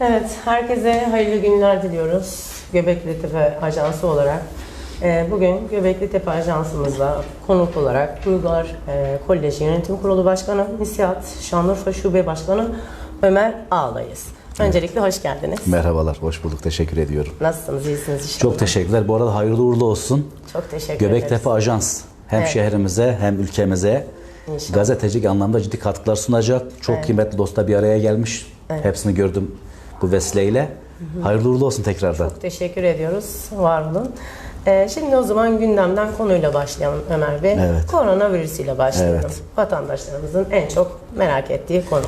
Evet, herkese hayırlı günler diliyoruz. Göbekli Tepe Ajansı olarak. e, Bugün Göbekli Tepe Ajansımızda konuk olarak Uygar e, Koleji Yönetim Kurulu Başkanı Nisihat Şanlıurfa Şube Başkanı Ömer Ağlayız. Öncelikle hoş geldiniz. Merhabalar, hoş bulduk. Teşekkür ediyorum. Nasılsınız? İyisiniz inşallah. Çok teşekkürler. Bu arada hayırlı uğurlu olsun. Çok teşekkür ederiz. Göbektepe Ajans hem Evet. şehrimize hem ülkemize İnşallah. gazetecilik anlamda ciddi katkılar sunacak. Çok kıymetli dostlar bir araya gelmiş. Hepsini gördüm bu vesileyle. Hayırlı uğurlu olsun tekrardan. Çok teşekkür ediyoruz. Var olun. Ee, şimdi o zaman gündemden konuyla başlayalım Ömer Bey. Evet. Koronavirüs ile başlayalım. Evet. Vatandaşlarımızın en çok merak ettiği konu.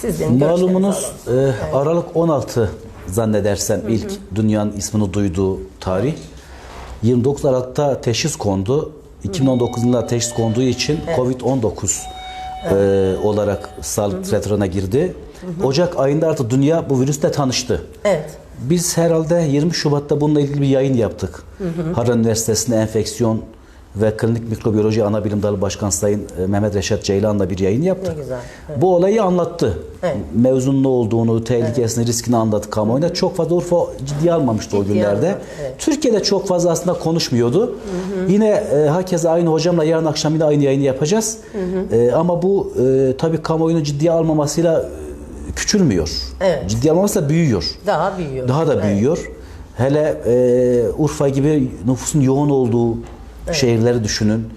Sizin Malumunuz e, Aralık 16 zannedersem ilk dünyanın ismini duyduğu tarih. 29 Aralık'ta teşhis kondu. 2019 yılında teşhis konduğu için Covid-19 e, olarak sağlık tetrana girdi. Ocak ayında artık dünya bu virüsle tanıştı. Evet. Biz herhalde 20 Şubat'ta bununla ilgili bir yayın yaptık. Harran Üniversitesi'nde enfeksiyon ve klinik mikrobiyoloji ana bilim dalı başkan Sayın e, Mehmet Reşat Ceylan'la bir yayın yaptık. Ne güzel. Bu olayı anlattı. Evet. Mevzunun ne olduğunu, tehlikesini, riskini anlattı kamuoyuna. Çok fazla Urfa ciddiye almamıştı o Ciddiye günlerde. almadı, evet. Türkiye'de çok fazla aslında konuşmuyordu. Yine e, herkese aynı hocamla yarın akşam yine aynı yayını yapacağız. E, ama bu e, tabii kamuoyunun ciddiye almamasıyla küçülmüyor. Evet. Ciddiye almamasıyla büyüyor. Daha büyüyor. Daha da büyüyor. Hele e, Urfa gibi nüfusun yoğun olduğu şehirleri düşünün.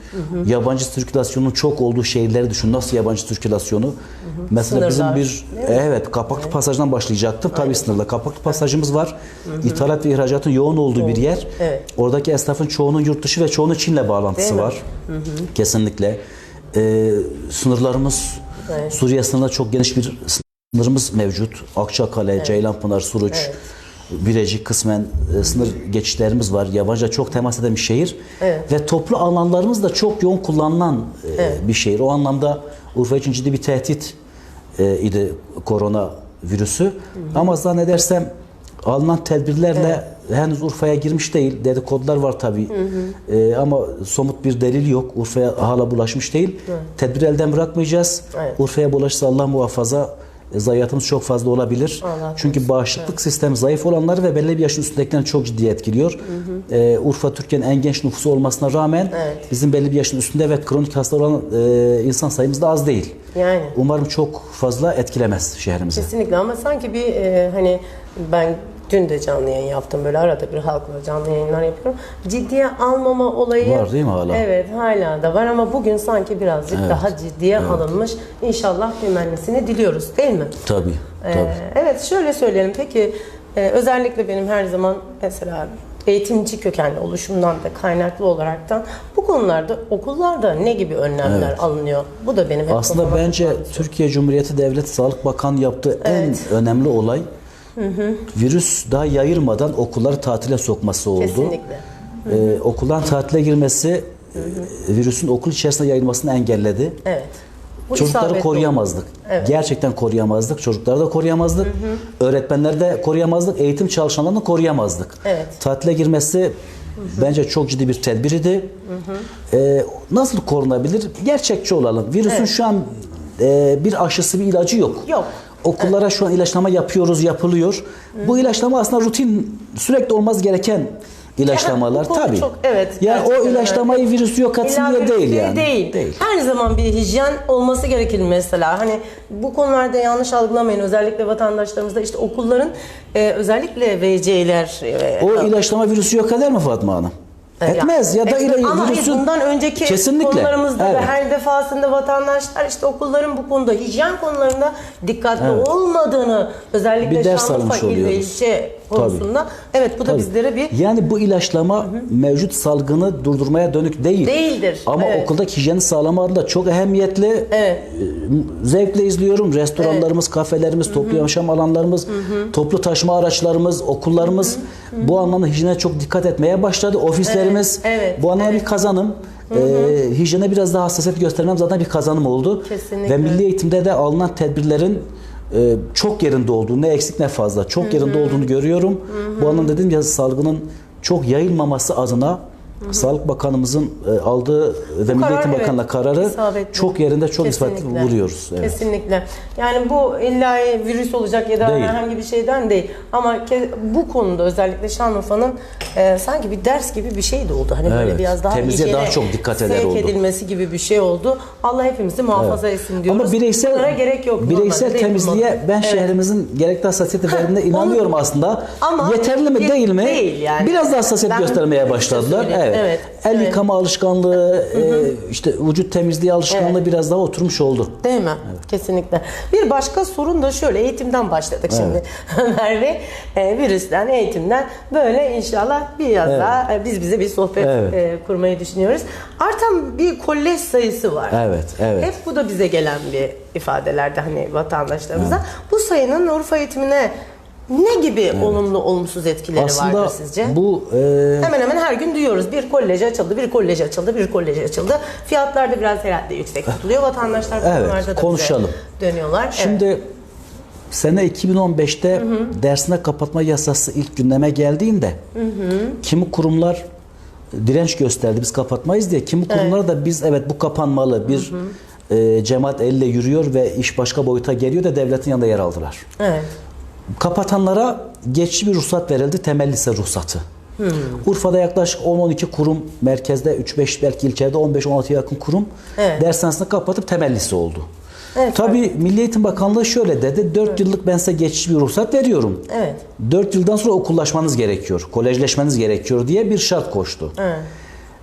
Yabancı sirkülasyonun çok olduğu şehirleri düşünün. Nasıl yabancı sirkülasyonu? Mesela Sınırlar, bizim bir evet kapaklı pasajdan başlayacaktım. Tabii sınırla. Kapaklı pasajımız var. İthalat ve ihracatın yoğun olduğu bir yer. Evet. Oradaki esnafın çoğunun yurt dışı ve çoğunun Çin'le bağlantısı Değil mi? var. Kesinlikle. E, sınırlarımız Evet. Suriye sınırında çok geniş bir sınırımız mevcut. Akçakale, Ceylanpınar, Suruç, Birecik kısmen e, sınır geçişlerimiz var. Yabancı çok temas eden bir şehir. Evet. Ve toplu alanlarımız da çok yoğun kullanılan e, bir şehir. O anlamda Urfa için ciddi bir tehdit e, idi korona virüsü. Ama zannedersem alınan tedbirlerle henüz Urfa'ya girmiş değil. Dedikodular var tabii. E, ama somut bir delil yok. Urfa'ya hala bulaşmış değil. Tedbir elden bırakmayacağız. Evet. Urfa'ya bulaşırsa Allah muhafaza zayiatımız çok fazla olabilir. Allah Çünkü bağışıklık sistemi zayıf olanları ve belli bir yaşın üstündekilerini çok ciddi etkiliyor. E, Urfa Türkiye'nin en genç nüfusu olmasına rağmen Evet. bizim belli bir yaşın üstünde ve kronik hasta olan e, insan sayımız da az değil. Yani. Umarım çok fazla etkilemez şehrimizi. Kesinlikle ama sanki bir e, hani ben dün de canlı yayın yaptım böyle arada bir halkla canlı yayınlar yapıyorum. Ciddiye almama olayı Var değil mi hala? Evet hala da var ama bugün sanki birazcık daha ciddiye alınmış. İnşallah temennisini diliyoruz değil mi? Tabii. Ee, tabii. evet şöyle söyleyelim peki e, özellikle benim her zaman mesela eğitimci kökenli oluşumdan da kaynaklı olaraktan bu konularda okullarda ne gibi önlemler alınıyor? Bu da benim hep Aslında bence. Türkiye Cumhuriyeti Devlet Sağlık Bakanı yaptığı Evet. en önemli olay virüs daha yayılmadan okulları tatile sokması oldu. kesinlikle. Ee, okuldan tatile girmesi e, virüsün okul içerisinde yayılmasını engelledi. Evet. Bu Çocukları koruyamazdık. Evet. Gerçekten koruyamazdık. Çocukları da koruyamazdık. Öğretmenleri de koruyamazdık. Eğitim çalışanlarını koruyamazdık. Evet. Tatile girmesi bence çok ciddi bir tedbir idi. Ee, nasıl korunabilir? Gerçekçi olalım. Virüsün Evet. şu an e, bir aşısı, bir ilacı yok. Yok. Okullara şu an ilaçlama yapıyoruz, yapılıyor. Bu ilaçlama aslında rutin, sürekli olmaz gereken ilaçlamalar tabii. çok- evet, Yani o ilaçlamayı virüsü yok İlla diye değil yani. Değil. Her zaman bir hijyen olması gerekir mesela. Hani bu konularda yanlış algılamayın. Özellikle vatandaşlarımızda işte okulların e, özellikle VC'ler e, O ilaçlama virüsü yok eder mi Fatma Hanım? Etmez ya da Etmez. ile Ama virüsün bundan önceki kesinlikle. konularımızda ve Evet. her defasında vatandaşlar işte okulların bu konuda hijyen konularında dikkatli olmadığını özellikle Şanlıurfa ilçe konusunda evet bu da Tabii. bizlere bir yani bu ilaçlama mevcut salgını durdurmaya dönük değil. Değildir, Ama evet. okuldaki hijyeni sağlama adına çok ehemmiyetli. Evet. Ee, Zevkle izliyorum. Restoranlarımız, kafelerimiz, toplu yaşam alanlarımız, toplu taşıma araçlarımız, okullarımız bu anlamda hijyene çok dikkat etmeye başladı. Ofislerimiz Evet, evet, bu anlamda bir kazanım. Ee, hijyene biraz daha hassasiyet göstermem zaten bir kazanım oldu. Kesinlikle. Ve milli eğitimde de alınan tedbirlerin e, çok yerinde olduğu, ne eksik ne fazla, çok yerinde olduğunu görüyorum. Bu anlamda dedim ya salgının çok yayılmaması adına Sağlık Bakanımızın e, aldığı ve Milli Eğitim evet, Bakanı'na kararı isabetli. çok yerinde çok ispatlı Kesinlikle. buluyoruz. Evet. Kesinlikle. Yani bu illa virüs olacak ya da Değil. herhangi bir şeyden değil. Ama bu konuda özellikle Şanlıurfa'nın e, sanki bir ders gibi bir şey de oldu. Hani böyle Evet. biraz daha Temizliğe daha çok dikkat eder oldu. edilmesi gibi bir şey oldu. Allah hepimizi muhafaza etsin diyoruz. Ama bireysel Bunlara gerek yok. bireysel değil temizliğe bunlar. ben Evet. şehrimizin gerekli hassasiyeti verdiğine inanıyorum aslında. Ama Yeterli mi değil mi? değil yani. Biraz daha hassasiyet Ben göstermeye başladılar. söyleyeyim. Evet. Evet. El Evet. yıkama alışkanlığı, e, işte vücut temizliği alışkanlığı biraz daha oturmuş oldu. Değil mi? Kesinlikle. Bir başka sorun da şöyle eğitimden başladık şimdi. Merve e, virüsten, eğitimden böyle inşallah biraz Evet. daha e, biz bize bir sohbet Evet. e, kurmayı düşünüyoruz. Artan bir kolej sayısı var. Evet, evet. Hep bu da bize gelen bir ifadelerde hani vatandaşlarımıza. Bu sayının Urfa eğitimine ne gibi olumlu olumsuz etkileri Aslında vardır sizce? bu e, Hemen hemen her gün duyuyoruz. Bir kolej açıldı, bir kolej açıldı, bir kolej açıldı. Fiyatlar da biraz herhalde yüksek tutuluyor. Vatandaşlar bu Evet, da konuşalım. dönüyorlar. Evet. Şimdi sene 2015'te dersine kapatma yasası ilk gündeme geldiğinde kimi kurumlar direnç gösterdi biz kapatmayız diye. Kimi kurumlar da biz evet bu kapanmalı bir e, cemaat elle yürüyor ve iş başka boyuta geliyor da devletin yanında yer aldılar. Evet. Kapatanlara geçici bir ruhsat verildi. Temel lise ruhsatı. Urfa'da yaklaşık 10-12 kurum, merkezde 3-5 belki ilçede 15-16 yakın kurum Evet. dershanesini kapatıp temel lise oldu. Evet, Tabii Milli Eğitim Bakanlığı şöyle dedi. 4 yıllık ben size geçici bir ruhsat veriyorum. Evet. 4 yıldan sonra okullaşmanız gerekiyor. Kolejleşmeniz gerekiyor diye bir şart koştu. Evet.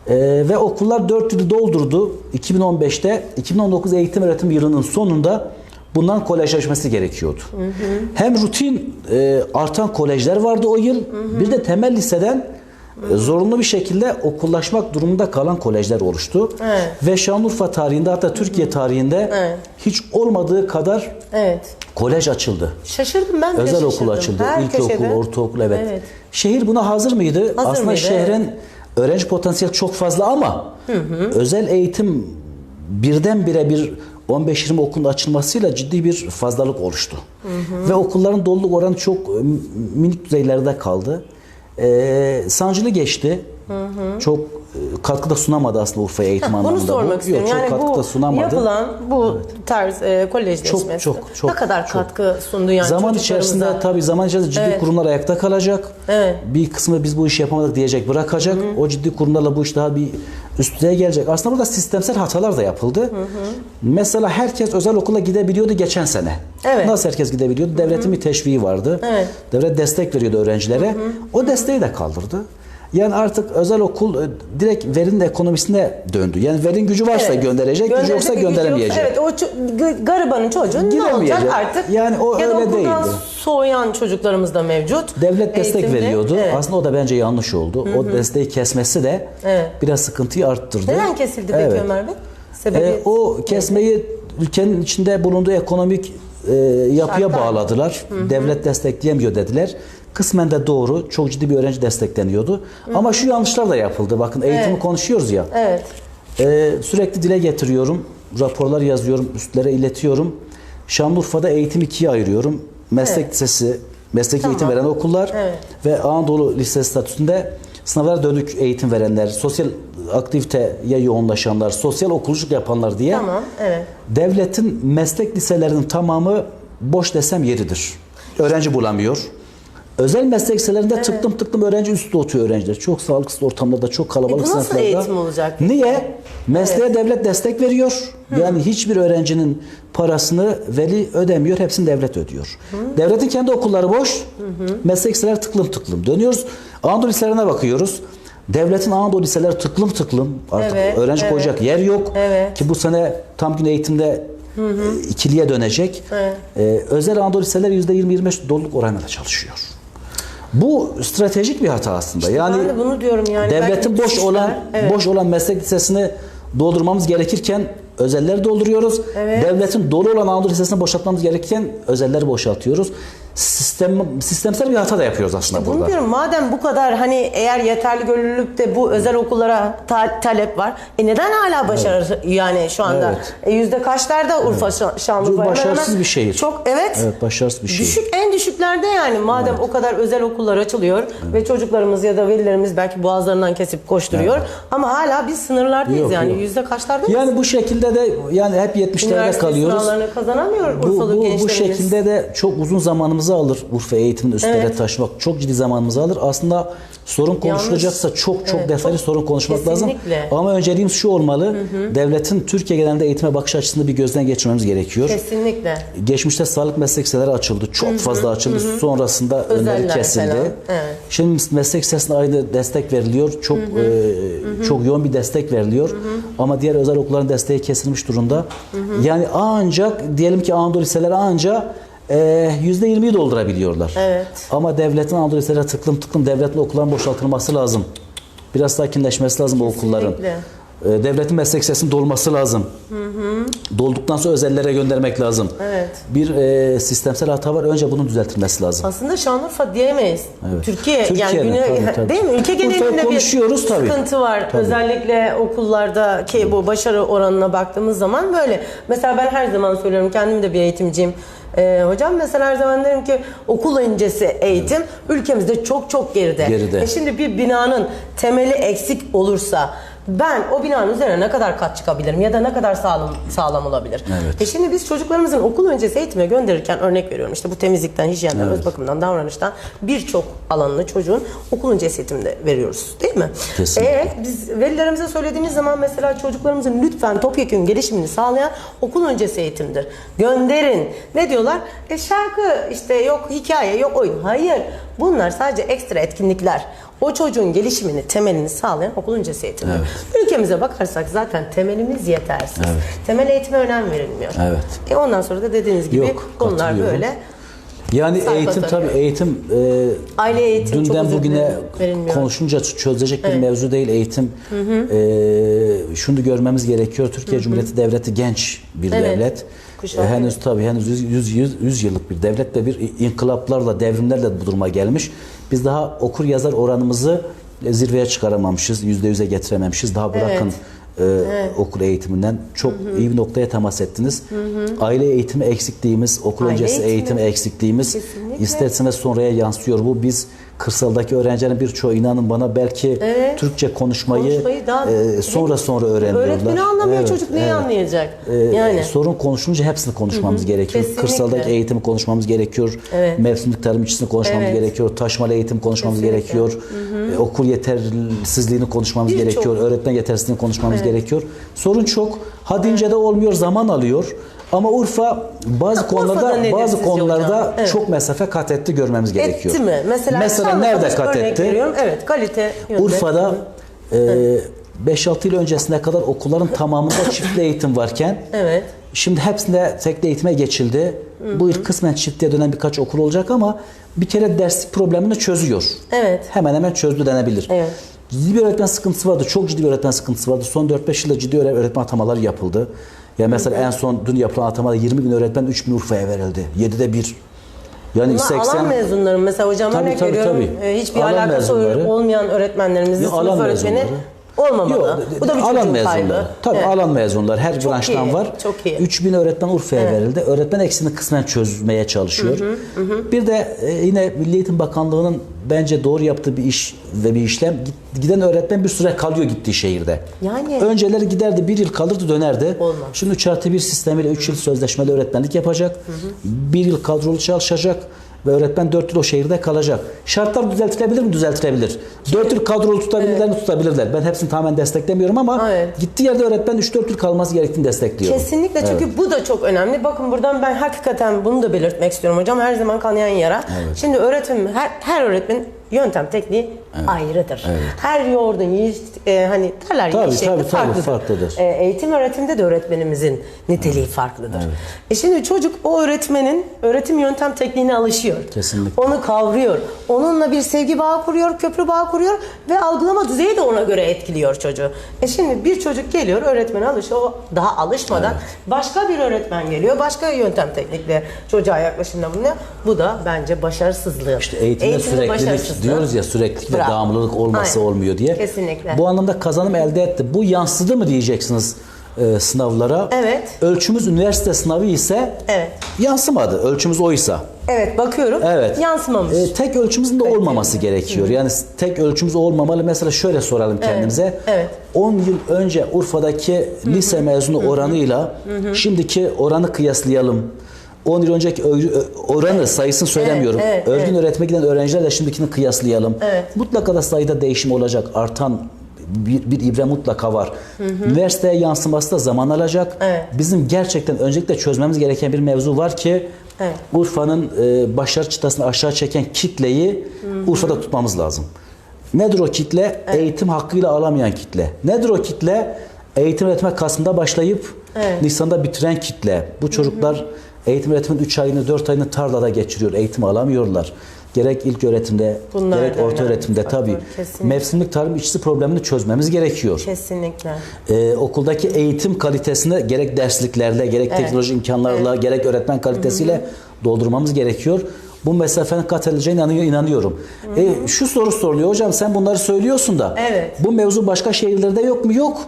Ee, ve okullar 4 yılı doldurdu. 2015'te 2019 eğitim öğretim yılının sonunda bundan kolejleşmesi gerekiyordu. Hem rutin e, artan kolejler vardı o yıl. Bir de temel liseden e, zorunlu bir şekilde okullaşmak durumunda kalan kolejler oluştu. Evet. Ve Şanlıurfa tarihinde hatta Türkiye tarihinde Evet. hiç olmadığı kadar Evet. kolej açıldı. Şaşırdım ben Özel okul şaşırdım. açıldı. Her İlkokul, köşede. ortaokul evet. Evet. Şehir buna hazır mıydı? Hazır Aslında mıydı? şehrin öğrenci potansiyeli çok fazla ama özel eğitim birdenbire bir 15-20 okulun açılmasıyla ciddi bir fazlalık oluştu. Ve okulların doluluk oranı çok e, minik düzeylerde kaldı. Ee, sancılı geçti. Çok e, katkıda sunamadı aslında Urfa'ya eğitim Bunu anlamında. sormak bu. istiyorum. Yok, çok Yani katkıda bu sunamadı. yapılan bu tarz e, kolejleşmesi Çok, çok, çok, ne kadar çok. katkı sundu yani zaman içerisinde tabii zaman içerisinde ciddi Evet. kurumlar ayakta kalacak. Evet. Bir kısmı biz bu işi yapamadık diyecek, bırakacak. O ciddi kurumlarla bu iş daha bir üst düzeye gelecek. Aslında burada sistemsel hatalar da yapıldı. Mesela herkes özel okula gidebiliyordu geçen sene. Evet. Nasıl herkes gidebiliyordu? Devletin bir teşviği vardı. Evet. Devlet destek veriyordu öğrencilere. O desteği de kaldırdı. Yani artık özel okul e, direkt verinin ekonomisine döndü. Yani verin gücü varsa Evet. gönderecek, gücü yoksa gücü gönderemeyecek. yoksa, Evet o garibanın çocuğu ne olacak artık? Yani o ya da öyle okuldan değildi. soğuyan çocuklarımız da mevcut. Devlet destek Eğitimde. veriyordu. Evet. Aslında o da bence yanlış oldu. O desteği kesmesi de Evet. biraz sıkıntıyı arttırdı. Neden kesildi peki Evet. Ömer Bey? Ee, Sebebi o kesmeyi ülkenin içinde bulunduğu ekonomik e, yapıya Şartlar. bağladılar. Devlet destekleyemiyor dediler. Kısmen de doğru. Çok ciddi bir öğrenci destekleniyordu. Ama şu yanlışlar da yapıldı. Bakın eğitimi Evet. konuşuyoruz ya. Evet. Ee, sürekli dile getiriyorum. Raporlar yazıyorum, üstlere iletiyorum. Şanlıurfa'da eğitim ikiye ayırıyorum. Meslek Evet. lisesi, mesleki Tamam. eğitim veren okullar Evet. ve Anadolu Lisesi statüsünde sınavlara dönük eğitim verenler, sosyal aktiviteye yoğunlaşanlar, sosyal okulculuk yapanlar diye Tamam. Evet. devletin meslek liselerinin tamamı boş desem yeridir. Öğrenci bulamıyor. Özel meslek liselerinde tıklım tıklım öğrenci üstü oturuyor öğrenciler. Çok sağlıksız ortamlarda, çok kalabalık E bu nasıl sınıflarda. eğitim olacak? Niye? Mesleğe devlet destek veriyor. Yani hiçbir öğrencinin parasını veli ödemiyor. Hepsini devlet ödüyor. Devletin kendi okulları boş. Meslek liseleri tıklım tıklım. Dönüyoruz. Anadolu liselerine bakıyoruz. Devletin Anadolu liseleri tıklım tıklım. Artık Evet, öğrenci evet. koyacak yer yok. Evet. Ki bu sene tam gün eğitimde e, ikiliye dönecek. Evet. Ee, özel Anadolu liseler %20-25 doluluk oranında çalışıyor. Bu stratejik bir hata aslında. yani ben de bunu diyorum yani. devletin boş düşüşler- olan Evet. boş olan meslek lisesini doldurmamız gerekirken özelleri dolduruyoruz. Evet. Devletin dolu olan Anadolu Lisesi'ni boşaltmamız gerekirken özelleri boşaltıyoruz. Sistem sistemsel bir hata da yapıyoruz aslında Bunu burada. diyorum madem bu kadar hani eğer yeterli gönüllülükte bu özel okullara ta- talep var. E neden hala başarı yani şu anda? Evet. E yüzde kaçlarda Urfa Şa- Şanlıurfa? Başarısız bir şehir. Çok evet. Evet, başarısız bir şehir. Düşük en düşüklerde yani madem o kadar özel okullar açılıyor ve çocuklarımız ya da velilerimiz belki boğazlarından kesip koşturuyor ama hala biz sınırlardayız Yok, yani yok. yüzde kaçlarda Yani bu şekilde de yani hep 70'lerde üniversite kalıyoruz. sınavlarını kazanamıyor Bu, Urfalı bu, bu gençlerimiz. şekilde de çok uzun zamanımızı alır Urfa eğitimini üstlere Evet. taşımak. Çok ciddi zamanımızı alır. Aslında sorun konuşulacaksa çok çok Evet, detaylı çok- sorun konuşmak lazım. Kesinlikle. Ama önceliğimiz şu olmalı. Devletin Türkiye genelinde eğitime bakış açısını bir gözden geçirmemiz gerekiyor. Kesinlikle. Geçmişte sağlık meslek liseleri açıldı. Çok fazla açıldı. Sonrasında önleri Özeller kesildi. falan, evet. Şimdi meslek lisesine aynı destek veriliyor. Çok e, çok yoğun bir destek veriliyor. Ama diğer özel okulların desteği kesilmiş durumda. Yani ancak diyelim ki Anadolu liseleri ancak e, %20'yi doldurabiliyorlar. Evet. Ama devletin Anadolu liseleri tıklım tıklım devletin okulların boşaltılması lazım. Biraz sakinleşmesi lazım bu okulların. Kesinlikle. E, Devletin meslek lisesinin dolması lazım. Dolduktan sonra özellere göndermek lazım. Evet. Bir e, sistemsel hata var. Önce bunun düzeltilmesi lazım. Aslında Şanlıurfa diyemeyiz. Evet. Türkiye yani Türkiye'nin, güne, tabii, tabii. değil mi? Ülke genelinde bir tabii. sıkıntı var. Tabii. Özellikle okullarda ki bu başarı oranına baktığımız zaman böyle. Mesela ben her zaman söylüyorum kendim de bir eğitimciyim. Ee, hocam mesela her zaman derim ki okul öncesi eğitim ülkemizde çok çok geride. Geride. E şimdi bir binanın temeli eksik olursa ben o binanın üzerine ne kadar kat çıkabilirim ya da ne kadar sağlam sağlam olabilir? Evet. E şimdi biz çocuklarımızın okul öncesi eğitime gönderirken örnek veriyorum işte bu temizlikten, hijyenden, öz bakımdan, davranıştan birçok alanını çocuğun okul öncesi eğitimde veriyoruz değil mi? Kesinlikle. E biz velilerimize söylediğimiz zaman mesela çocuklarımızın lütfen topyekun gelişimini sağlayan okul öncesi eğitimdir. Gönderin. Ne diyorlar? E şarkı işte yok hikaye yok oyun. Hayır. Bunlar sadece ekstra etkinlikler. O çocuğun gelişimini, temelini sağlayan okul öncesi eğitimdir. Ülkemize bakarsak zaten temelimiz yetersiz. Temel eğitime önem verilmiyor. Evet. E ondan sonra da dediğiniz gibi Yok, konular böyle. Yani Sayfa eğitim tabii eğitim e, Aile eğitimi çok dünden bugüne verilmiyor. konuşunca çözecek bir mevzu değil eğitim. E, şunu görmemiz gerekiyor. Türkiye Cumhuriyeti Devleti genç bir Evet. devlet. E, henüz tabii henüz 100, 100, 100, 100 yıllık bir devlet ve bir inkılaplarla, devrimlerle bu duruma gelmiş. Biz daha okur yazar oranımızı e, zirveye çıkaramamışız, yüzde yüze getirememişiz. Daha bırakın e, okul eğitiminden çok iyi bir noktaya temas ettiniz. Aile eğitimi eksikliğimiz, okul Aile öncesi eğitimi. eğitimi eksikliğimiz Kesinlikle. isterseniz sonraya yansıyor bu. Biz kırsaldaki öğrencilerin birçoğu inanın bana belki Evet. Türkçe konuşmayı, Konuşmayı daha- e, sonra sonra öğreniyorlar. Öğretmeni anlamıyor Evet, çocuk neyi evet. anlayacak? Ee, yani sorun konuşulunca hepsini konuşmamız gerekiyor. Kesinlikle. Kırsaldaki eğitimi konuşmamız gerekiyor. Evet. Mevsimlik tarım işçisini konuşmamız Evet. gerekiyor. Taşmalı eğitim konuşmamız Kesinlikle. gerekiyor. Ee, okul yetersizliğini konuşmamız Birçok- gerekiyor. Öğretmen yetersizliğini konuşmamız gerekiyor. Sorun çok. Ha deyince de olmuyor, zaman alıyor. Ama Urfa bazı Ha, konularda bazı konularda hocam? Evet. çok mesafe kat etti görmemiz gerekiyor. Etti mi? Mesela, Mesela nerede kat etti? veriyorum. Evet kalite yönde. Urfa'da e, 5-6 yıl öncesine kadar okulların tamamında çiftli eğitim varken Evet. şimdi hepsinde tekli eğitime geçildi. Bu yıl kısmen çiftliğe dönen birkaç okul olacak ama bir kere derslik problemini çözüyor. Evet. Hemen hemen çözdü denebilir. Evet. Ciddi bir öğretmen sıkıntısı vardı. Çok ciddi bir öğretmen sıkıntısı vardı. Son 4-5 yılda ciddi öğre- öğretmen atamaları yapıldı. Ya mesela en son dün yapılan atamada 20 bin öğretmen 3 bin Urfa'ya verildi. 7'de 1. Yani Bunlar 80 alan mezunları mesela hocam Tabii, örnek tabii, veriyorum. tabii. e, Hiçbir Alan alakası mezunları. olmayan öğretmenlerimizin Ya, sınıf öğretmeni mezunları. Olmamalı. Yok, Bu da bir alan mezunları. Tabii Evet. alan mezunlar her Çok branştan iyi, var. çok iyi. 3000 öğretmen Urfa'ya verildi. Öğretmen eksiğini kısmen çözmeye çalışıyor. Bir de e, yine Milli Eğitim Bakanlığı'nın bence doğru yaptığı bir iş ve bir işlem giden öğretmen bir süre kalıyor gittiği şehirde. Yani. Önceleri giderdi bir yıl kalırdı dönerdi. Olmaz. Şimdi 3 artı 1 sistemiyle 3 yıl sözleşmeli öğretmenlik yapacak. Bir yıl kadrolu çalışacak ve öğretmen 4 yıl o şehirde kalacak. Şartlar düzeltilebilir mi? Düzeltilebilir. 4 yıl kadrolu tutabilirler mi? Tutabilirler. Ben hepsini tamamen desteklemiyorum ama Evet. gittiği yerde öğretmen 3-4 yıl kalması gerektiğini destekliyorum. Kesinlikle çünkü bu da çok önemli. Bakın buradan ben hakikaten bunu da belirtmek istiyorum hocam. Her zaman kanayan yara. Şimdi öğretim her her öğretmen yöntem tekniği ayrıdır. Her yoğurdun yiyiş e, hani derler ya Tabii, şekli tabii, tabii, farklıdır. farklıdır. E, eğitim öğretimde de öğretmenimizin niteliği farklıdır. E şimdi çocuk o öğretmenin öğretim yöntem tekniğine alışıyor. Kesinlikle. Onu kavruyor. Onunla bir sevgi bağı kuruyor, köprü bağı kuruyor ve algılama düzeyi de ona göre etkiliyor çocuğu. E şimdi bir çocuk geliyor, öğretmene alışıyor. O daha alışmadan başka bir öğretmen geliyor. Başka yöntem teknikle çocuğa yaklaşımda bulunuyor. Bu da bence başarısızlığı. İşte eğitimde Eğitimde süreklilik başarısızlığı. diyoruz ya süreklilik ve Bravo. devamlılık olmazsa Aynen. olmuyor diye. Kesinlikle. Bu anlamda kazanım elde etti. Bu yansıdı mı diyeceksiniz e, sınavlara? Evet. Ölçümüz üniversite sınavı ise Evet. yansımadı. Ölçümüz oysa. Evet bakıyorum. Evet. Yansımamış. E, tek ölçümüzün de olmaması gerekiyor. Yani tek ölçümüz olmamalı. Mesela şöyle soralım kendimize. evet. 10 yıl önce Urfa'daki lise mezunu oranıyla şimdiki oranı kıyaslayalım. 10 yıl önceki oranı sayısını söylemiyorum. evet, Örgün evet. öğretime giden öğrencilerle şimdikini kıyaslayalım. Evet. Mutlaka da sayıda değişim olacak. Artan bir, bir ibre mutlaka var. Üniversiteye yansıması da zaman alacak. Evet. Bizim gerçekten öncelikle çözmemiz gereken bir mevzu var ki Evet. Urfa'nın e, başarı çıtasını aşağı çeken kitleyi Urfa'da tutmamız lazım. Nedir o kitle? Eğitim hakkıyla alamayan kitle. Nedir o kitle? Eğitim öğretme Kasım'da başlayıp Evet. Nisan'da bitiren kitle. Bu çocuklar eğitim öğretimin 3 ayını 4 ayını tarlada geçiriyor. Eğitim alamıyorlar. Gerek ilk öğretimde, Bunlar gerek orta öğretimde faktör, tabii. kesinlikle. Mevsimlik tarım işçisi problemini çözmemiz gerekiyor. Kesinlikle. Ee, okuldaki eğitim kalitesini gerek dersliklerle, gerek Evet. teknoloji imkanlarla, gerek öğretmen kalitesiyle doldurmamız gerekiyor. Bu mesafenin kat edileceğine inanıyor, inanıyorum. E, şu soru soruluyor. Hocam sen bunları söylüyorsun da Evet. bu mevzu başka şehirlerde yok mu? Yok.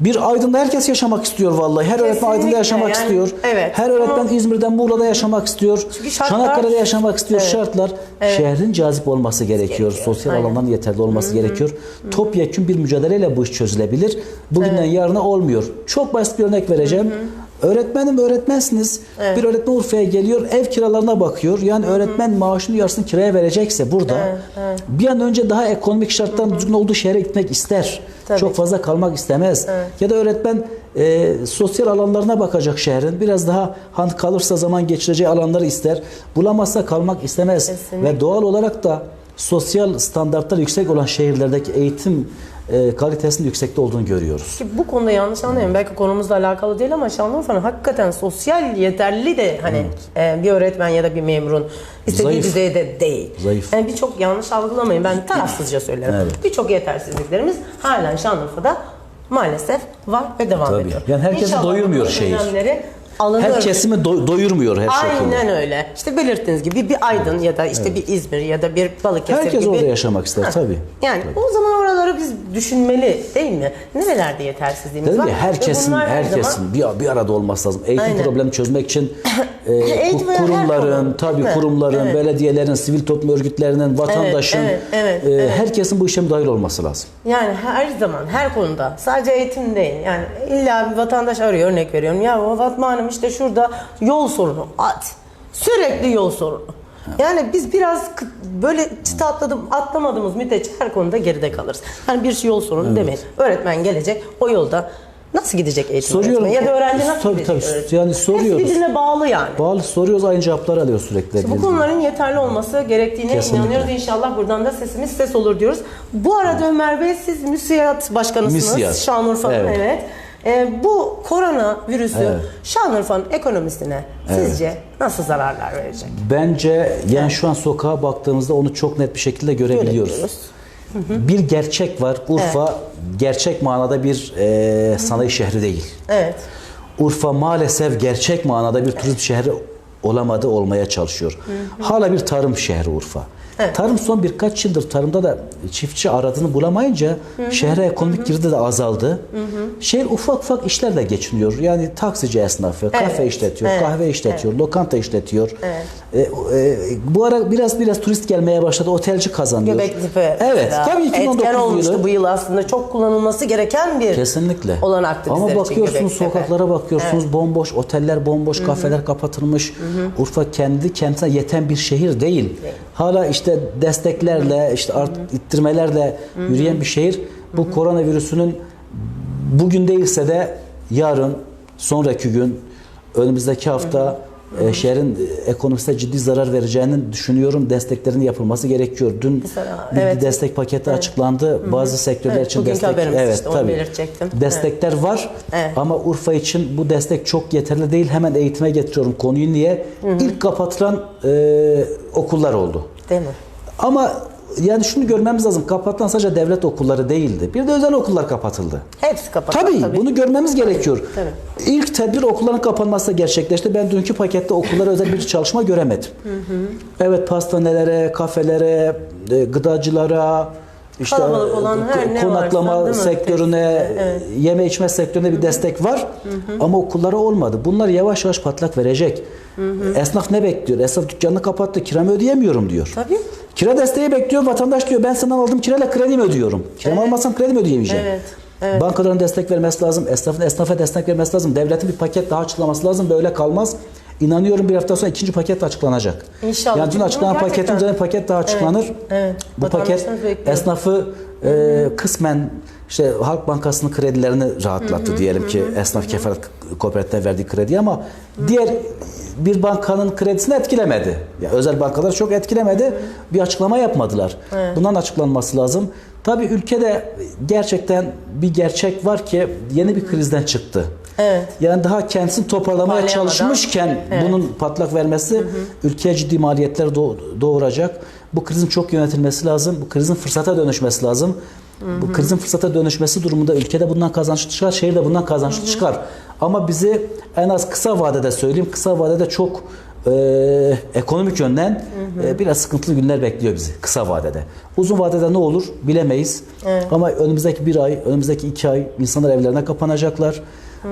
Bir Aydın'da herkes yaşamak istiyor vallahi. Her öğretmen Aydın'da Kesinlikle yaşamak yani, istiyor. evet. Her öğretmen Ama- İzmir'den, Muğla'da yaşamak istiyor. Şartlar- Çanakkale'de yaşamak istiyor. Evet. Şartlar şehrin cazip olması gerekiyor. Gerekiyor, Sosyal aynen. alandan yeterli olması gerekiyor. Topyekun bir mücadeleyle bu iş çözülebilir. Bugünden yarına olmuyor. Çok basit bir örnek vereceğim. Öğretmenim öğretmensiniz. Bir öğretmen Urfa'ya geliyor, ev kiralarına bakıyor. Yani öğretmen maaşını yarısını kiraya verecekse burada bir an önce daha ekonomik şartların düzgün olduğu şehre gitmek ister. Tabii Çok fazla kalmak istemez. Ya da öğretmen e, sosyal alanlarına bakacak şehrin. Biraz daha hani kalırsa zaman geçireceği alanları ister. Bulamazsa kalmak istemez. Kesinlikle. Ve doğal olarak da sosyal standartlar yüksek olan şehirlerdeki eğitim e, kalitesinin yüksekte olduğunu görüyoruz. Ki bu konuda yanlış anlayayım. Belki konumuzla alakalı değil ama Şanlıurfa'nın hakikaten sosyal yeterli de hani e, bir öğretmen ya da bir memurun istediği Zayıf. düzeyde değil. Zayıf. Yani birçok yanlış algılamayın. Ben tarafsızca söylerim. Evet. Birçok yetersizliklerimiz halen Şanlıurfa'da maalesef var ve devam Tabii. ediyor. Yani herkesi İnşallah doyurmuyor şehir. Alınır. Her kesimi do- doyurmuyor her şekilde. Aynen öyle. İşte belirttiğiniz gibi bir Aydın ya da işte bir İzmir ya da bir Balıkesir Herkes gibi. orada yaşamak ister tabii. Yani o zaman oraları biz düşünmeli değil mi? Nerelerde yetersizliğimiz Dedim var? ya herkesin her herkesin zaman- bir, bir arada olması lazım. Eğitim Aynen. problemini çözmek için e, Eğitim kurumların, konu, tabii kurumların, Evet. belediyelerin, sivil toplum örgütlerinin, vatandaşın, evet, evet, e, evet. herkesin bu işe müdahil olması lazım. Yani her zaman, her konuda. Sadece eğitim değil. Yani illa bir vatandaş arıyor, örnek veriyorum. Ya o Fatma Hanım işte şurada yol sorunu. At. Sürekli yol sorunu. Yani biz biraz kı- böyle çıta atladım, atlamadığımız müddetçe her konuda geride kalırız. Yani bir yol sorunu demeyin. Öğretmen gelecek, o yolda nasıl gidecek eğitim Soruyorum. Ya da öğrenci nasıl Tabii, gidecek tabii. öğretmen? Yani soruyoruz. Birbirine bağlı yani. Bağlı soruyoruz aynı cevapları alıyor sürekli. Bu dediğiniz gibi. konuların yeterli olması gerektiğine Kesinlikle. inanıyoruz. İnşallah buradan da sesimiz ses olur diyoruz. Bu arada Ömer Bey siz müsiyat başkanısınız. Müsiyat. Şanlıurfa'nın Evet. evet. Ee, bu korona virüsü Evet. Şanlıurfa'nın ekonomisine sizce nasıl zararlar verecek? Bence yani şu an sokağa baktığımızda onu çok net bir şekilde görebiliyoruz. Görebiliyoruz. Bir gerçek var. Urfa gerçek manada bir e, sanayi şehri değil. Evet. Urfa maalesef gerçek manada bir turizm şehri olamadı, olmaya çalışıyor. Hala bir tarım şehri Urfa. Tarım son birkaç yıldır tarımda da çiftçi aradığını bulamayınca şehre ekonomik girdi de azaldı. Şehir ufak ufak işlerle geçiniyor. Yani taksici esnafı, kafe işletiyor, Evet. kahve işletiyor, lokanta işletiyor. E, e, bu ara biraz biraz turist gelmeye başladı. Otelci kazanıyor. Göbektepe. Evet. mesela Tabii 2019 Etken olmuştu yılı. bu yıl aslında. Çok kullanılması gereken bir Kesinlikle. olanaktı Ama bakıyorsunuz sokaklara bakıyorsunuz bomboş, oteller bomboş, kafeler kapatılmış. Urfa kendi kendisine yeten bir şehir değil. Hala işte desteklerle, işte art, ittirmelerle yürüyen bir şehir. Bu koronavirüsünün bugün değilse de yarın, sonraki gün, önümüzdeki hafta e, şehrin ekonomisine ciddi zarar vereceğini düşünüyorum. Desteklerin yapılması gerekiyor. Dün Mesela, bir evet. destek paketi açıklandı. Bazı sektörler Evet, için destek haberimiz işte, tabii. belirtecektim. Destekler var Evet. ama Urfa için bu destek çok yeterli değil. Hemen eğitime getiriyorum konuyu niye? İlk kapatılan e, okullar oldu. Değil mi? Ama yani şunu görmemiz lazım. Kapatılan sadece devlet okulları değildi. Bir de özel okullar kapatıldı. Hepsi kapatıldı. Tabii, bunu görmemiz gerekiyor. Tabii. İlk tedbir okulların kapanması da gerçekleşti. Ben dünkü pakette okullara özel bir çalışma göremedim. Evet pastanelere, kafelere, e, gıdacılara, işte Kalabalık olan her ne konaklama varsa, değil mi? sektörüne, yeme içme sektörüne bir destek var. Ama okullara olmadı. Bunlar yavaş yavaş patlak verecek. Esnaf ne bekliyor? Esnaf dükkanını kapattı, kiramı ödeyemiyorum diyor. Tabii. Kira desteği bekliyor. Vatandaş diyor ben senden aldığım kirayla kredimi ödüyorum. Kiramı almazsam kredimi ödeyemeyeceğim. Evet, evet. Bankaların destek vermesi lazım. Esnafın esnafa destek vermesi lazım. Devletin bir paket daha açıklaması lazım. Böyle kalmaz. İnanıyorum bir hafta sonra ikinci paket açıklanacak. İnşallah. Yani dün açıklanan paketin üzerine paket daha açıklanır. evet. Bu paket esnafı e, kısmen işte Halk Bankası'nın kredilerini rahatlattı diyelim ki esnaf kefalet kooperatifine verdiği kredi ama diğer bir bankanın kredisini etkilemedi. Ya özel bankalar çok etkilemedi. Bir açıklama yapmadılar. Bundan açıklanması lazım. Tabii ülkede gerçekten bir gerçek var ki yeni bir krizden çıktı. Evet. Yani daha kendisini toparlamaya çalışmışken bunun patlak vermesi ülkeye ciddi maliyetler doğ- doğuracak. Bu krizin çok yönetilmesi lazım. Bu krizin fırsata dönüşmesi lazım. Bu krizin fırsata dönüşmesi durumunda ülkede bundan kazançlı çıkar, şehir de bundan kazançlı çıkar. Ama bizi en az kısa vadede söyleyeyim, kısa vadede çok e, ekonomik yönden e, biraz sıkıntılı günler bekliyor bizi kısa vadede. Uzun vadede ne olur bilemeyiz. Ama önümüzdeki bir ay, önümüzdeki iki ay insanlar evlerine kapanacaklar.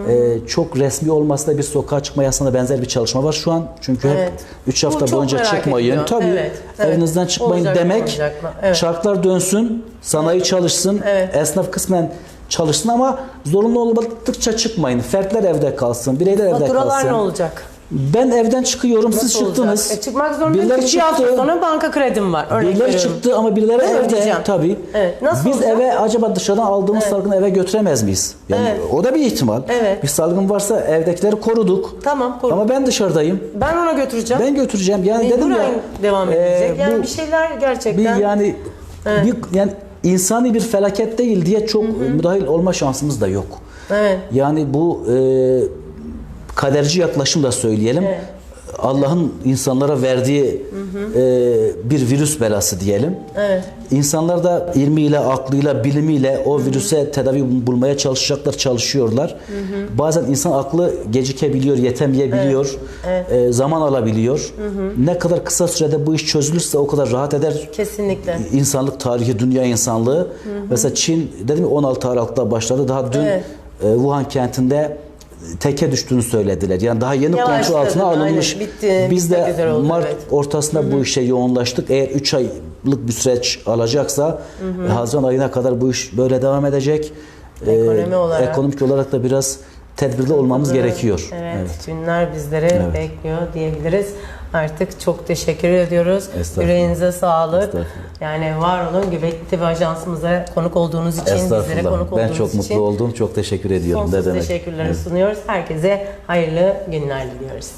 Ee, çok resmi olmasa da bir sokağa çıkma yasasına benzer bir çalışma var şu an. Çünkü Evet. hep 3 Bu hafta boyunca çıkmayın. Tabii Evet, evet. evinizden çıkmayın Olacak demek. olacak mı? Evet. Şartlar dönsün, sanayi çalışsın, Evet. esnaf kısmen çalışsın ama zorunlu olmadıkça çıkmayın. Fertler evde kalsın, bireyler evde Faturalar kalsın. ne olacak? Ben evden çıkıyorum, siz Nasıl çıktınız. olacak? E, çıkmak zorunda Birileri bir hafta çıktı. sonra banka kredim var. Örnek Birileri veriyorum. çıktı ama birileri Ben evde ödeyeceğim. tabii. Evet. Nasıl Biz olacak? eve acaba dışarıdan aldığımız salgını eve götüremez miyiz? Yani Evet. o da bir ihtimal. Evet. Bir salgın varsa evdekileri koruduk. Tamam, koruduk. Ama ben dışarıdayım. Ben ona götüreceğim. Ben götüreceğim. Yani dedim Mecburen ya. devam e, edecek. Yani bu bir şeyler gerçekten. bir yani bir yani insani bir felaket değil diye çok müdahil olma şansımız da yok. Evet. Yani bu e, kaderci yaklaşım da söyleyelim. Evet. Allah'ın insanlara verdiği e, bir virüs belası diyelim. Evet. İnsanlar da ilmiyle, aklıyla, bilimiyle o virüse tedavi bulmaya çalışacaklar, çalışıyorlar. Bazen insan aklı gecikebiliyor, yetemeyebiliyor, e, zaman alabiliyor. Ne kadar kısa sürede bu iş çözülürse o kadar rahat eder Kesinlikle. insanlık tarihi, dünya insanlığı. Mesela Çin dedim ya 16 Aralık'ta başladı. Daha dün Evet. e, Wuhan kentinde teke düştüğünü söylediler. Yani daha yeni kontrol Yavaşladı, altına alınmış. aynen. Bitti, Biz de oldu, Mart evet. ortasında bu işe yoğunlaştık. Eğer 3 aylık bir süreç alacaksa e, Haziran ayına kadar bu iş böyle devam edecek. E, Ekonomi olarak. Ekonomik olarak da biraz tedbirli olmamız gerekiyor. Evet, günler bizleri bekliyor diyebiliriz. Artık çok teşekkür ediyoruz. Yüreğinize sağlık. Yani var olun Göbekli TV Ajansımıza konuk olduğunuz için, bizlere konuk olduğunuz Ben çok için mutlu oldum. Çok teşekkür ediyorum. sonsuz ne demek. teşekkürleri Evet. sunuyoruz. Herkese hayırlı günler diliyoruz.